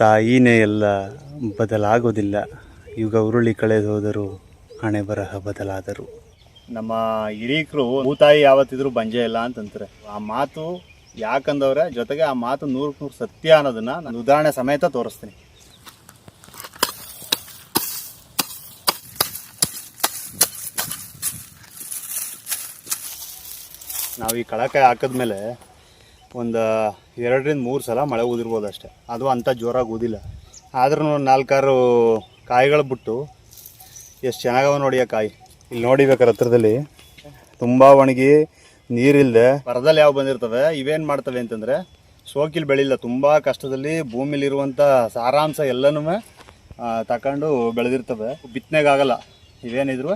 ತಾಯಿನೇ ಎಲ್ಲ ಬದಲಾಗೋದಿಲ್ಲ. ಯುಗ ಉರುಳಿ ಕಳೆದು ಹೋದರೂ ಹಣೆ ಬರಹ ಬದಲಾದರು. ನಮ್ಮ ಹಿರೀಕರು ಭೂತಾಯಿ ಯಾವತ್ತಿದ್ರು ಬಂಜೆ ಇಲ್ಲ ಅಂತಂತಾರೆ. ಆ ಮಾತು ಯಾಕಂದವ್ರೆ? ಜೊತೆಗೆ ಆ ಮಾತು ನೂರಕ್ಕೆ ನೂರು ಸತ್ಯ ಅನ್ನೋದನ್ನ ನಾನು ಉದಾಹರಣೆ ಸಮೇತ ತೋರಿಸ್ತೀನಿ. ನಾವು ಈ ಕಳಕಾಯಿ ಹಾಕಿದ್ಮೇಲೆ ಒಂದು ಎರಡರಿಂದ ಮೂರು ಸಲ ಮಳೆ ಊದಿರ್ಬೋದು ಅಷ್ಟೇ. ಅದು ಅಂಥ ಜೋರಾಗಿ ಊದಿಲ್ಲ ಆದ್ರೂ ನಾಲ್ಕಾರು ಕಾಯಿಗಳು ಬಿಟ್ಟು ಎಷ್ಟು ಚೆನ್ನಾಗವ ನೋಡಿ ಆ ಕಾಯಿ. ಇಲ್ಲಿ ನೋಡಿಬೇಕಾರೆ ಹತ್ರದಲ್ಲಿ ತುಂಬ ಒಣಗಿ ನೀರಿಲ್ಲದೆ ಬರದಲ್ಲಿ ಯಾವ ಬಂದಿರ್ತವೆ? ಇವೇನು ಮಾಡ್ತವೆ ಅಂತಂದರೆ ಸೋಕಿಲ್ ಬೆಳಿಲ್ಲ. ತುಂಬ ಕಷ್ಟದಲ್ಲಿ ಭೂಮಿಲಿರುವಂಥ ಸಾರಾಂಶ ಎಲ್ಲನೂ ತಗೊಂಡು ಬೆಳೆದಿರ್ತವೆ. ಬಿತ್ತನೆಗಾಗಲ್ಲ ಇವೇನಿದ್ರು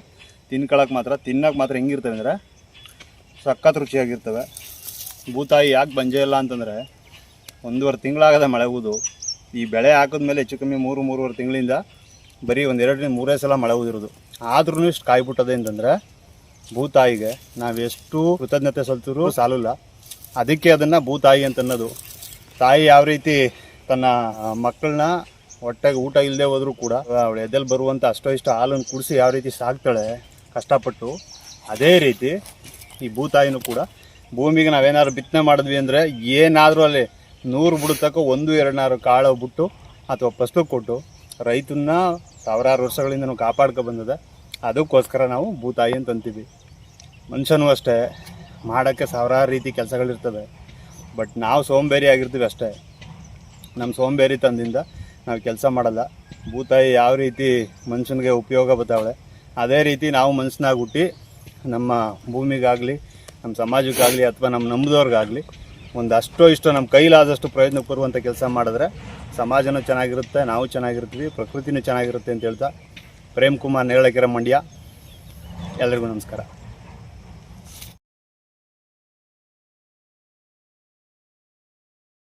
ತಿನ್ಕೊಳಕ್ಕೆ ಮಾತ್ರ ತಿನ್ನಕ್ಕೆ ಮಾತ್ರ ಹೆಂಗಿರ್ತವೆ ಅಂದರೆ ಸಖತ್ ರುಚಿಯಾಗಿರ್ತವೆ. ಭೂತಾಯಿ ಯಾಕೆ ಬಂಜೆ ಇಲ್ಲ ಅಂತಂದರೆ ಒಂದೂವರೆ ತಿಂಗಳಾಗದೆ ಮಳೆ ಊದು ಈ ಬೆಳೆ ಹಾಕಿದ್ಮೇಲೆ ಹೆಚ್ಚು ಕಮ್ಮಿ ಮೂರು, ಮೂರುವರೆ ತಿಂಗಳಿಂದ ಬರೀ ಒಂದು ಎರಡರಿಂದ ಮೂರೇ ಸಲ ಮಳೆ ಊದಿರೋದು ಆದ್ರೂ ಇಷ್ಟು ಕಾಯ್ಬಿಟ್ಟದೆ ಅಂತಂದರೆ ಭೂತಾಯಿಗೆ ನಾವು ಎಷ್ಟು ಕೃತಜ್ಞತೆ ಸಲ್ತಿದ್ರು ಸಾಲಲ್ಲ. ಅದಕ್ಕೆ ಅದನ್ನು ಭೂತಾಯಿ ಅಂತ ಅನ್ನೋದು ತಾಯಿ ಯಾವ ರೀತಿ ತನ್ನ ಮಕ್ಕಳನ್ನ ಹೊಟ್ಟೆಗೆ ಊಟ ಇಲ್ಲದೆ ಹೋದರೂ ಕೂಡ ಅವಳು ಎದೆಲ್ಲಿ ಬರುವಂಥ ಅಷ್ಟೋ ಇಷ್ಟು ಹಾಲನ್ನು ಕುಡಿಸಿ ಯಾವ ರೀತಿ ಸಾಕ್ತಾಳೆ ಕಷ್ಟಪಟ್ಟು, ಅದೇ ರೀತಿ ಈ ಭೂತಾಯಿನೂ ಕೂಡ ಭೂಮಿಗೆ ನಾವೇನಾದ್ರು ಬಿತ್ತನೆ ಮಾಡಿದ್ವಿ ಅಂದರೆ ಏನಾದರೂ ಅಲ್ಲಿ ನೂರು ಬಿಡ್ತಕ್ಕ ಒಂದು, ಎರಡನಾರು ಕಾಳು ಬಿಟ್ಟು ಅಥವಾ ಫಸ್ಲು ಕೊಟ್ಟು ರೈತನ್ನ ಸಾವಿರಾರು ವರ್ಷಗಳಿಂದ ನಾವು ಕಾಪಾಡ್ಕೊ ಬಂದಿದೆ. ಅದಕ್ಕೋಸ್ಕರ ನಾವು ಭೂತಾಯಿ ಅಂತ ಅಂತೀವಿ. ಮನುಷ್ಯನೂ ಅಷ್ಟೇ. ಮಾಡೋಕ್ಕೆ ಸಾವಿರಾರು ರೀತಿ ಕೆಲಸಗಳಿರ್ತವೆ. ಬಟ್ ನಾವು ಸೋಂಬೇರಿ ಆಗಿರ್ತೀವಿ ಅಷ್ಟೇ. ನಮ್ಮ ಸೋಂಬೇರಿ ತಂದಿಂದ ನಾವು ಕೆಲಸ ಮಾಡಲ್ಲ. ಭೂತಾಯಿ ಯಾವ ರೀತಿ ಮನುಷ್ಯನಿಗೆ ಉಪಯೋಗ ಬರ್ತಾವಳೆ, ಅದೇ ರೀತಿ ನಾವು ಮನುಷ್ಯನಾಗಿ ಹುಟ್ಟಿ ನಮ್ಮ ಭೂಮಿಗಾಗಲಿ ನಮ್ಮ ಸಮಾಜಕ್ಕಾಗಲಿ ಅಥವಾ ನಮ್ಮ ನಂಬಿದವ್ರಿಗಾಗಲಿ ಒಂದು ಅಷ್ಟೋ ಇಷ್ಟೋ ನಮ್ಮ ಕೈಲಾದಷ್ಟು ಪ್ರಯತ್ನ ಕೊರುವಂಥ ಕೆಲಸ ಮಾಡಿದ್ರೆ ಸಮಾಜನೂ ಚೆನ್ನಾಗಿರುತ್ತೆ, ನಾವು ಚೆನ್ನಾಗಿರ್ತೀವಿ, ಪ್ರಕೃತಿನೂ ಚೆನ್ನಾಗಿರುತ್ತೆ ಅಂತ ಹೇಳ್ತಾ ಪ್ರೇಮ್ ಕುಮಾರ್ ನೇರಳಕೆರೆ ಮಂಡ್ಯ. ಎಲ್ರಿಗೂ ನಮಸ್ಕಾರ.